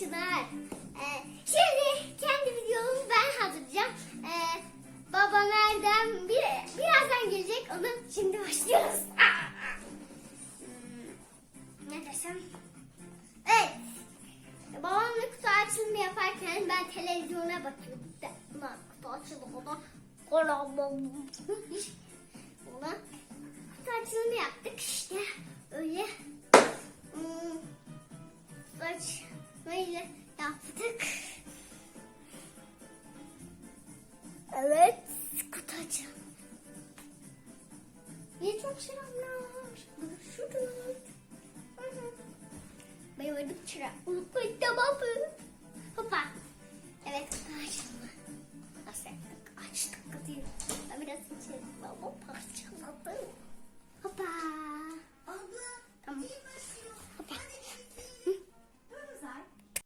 Çınar. Ee, şimdi kendi videomu ben hazırlayacağım. Ee, baba nereden? Bir, birazdan gelecek. Onu şimdi başlıyoruz. Hmm, ne desem? Evet. Babamla kutu açılımı yaparken ben televizyona bakıyordum. Lan kutu açılımı. Ona kutu açılımı yaptık işte. Öyle. Hmm, aç böyle yaptık. Evet, kutu açalım. Niye çok şey çıraklar? Şuradan Bayıldık çırak. Unutmayın tamam mı? Hoppa.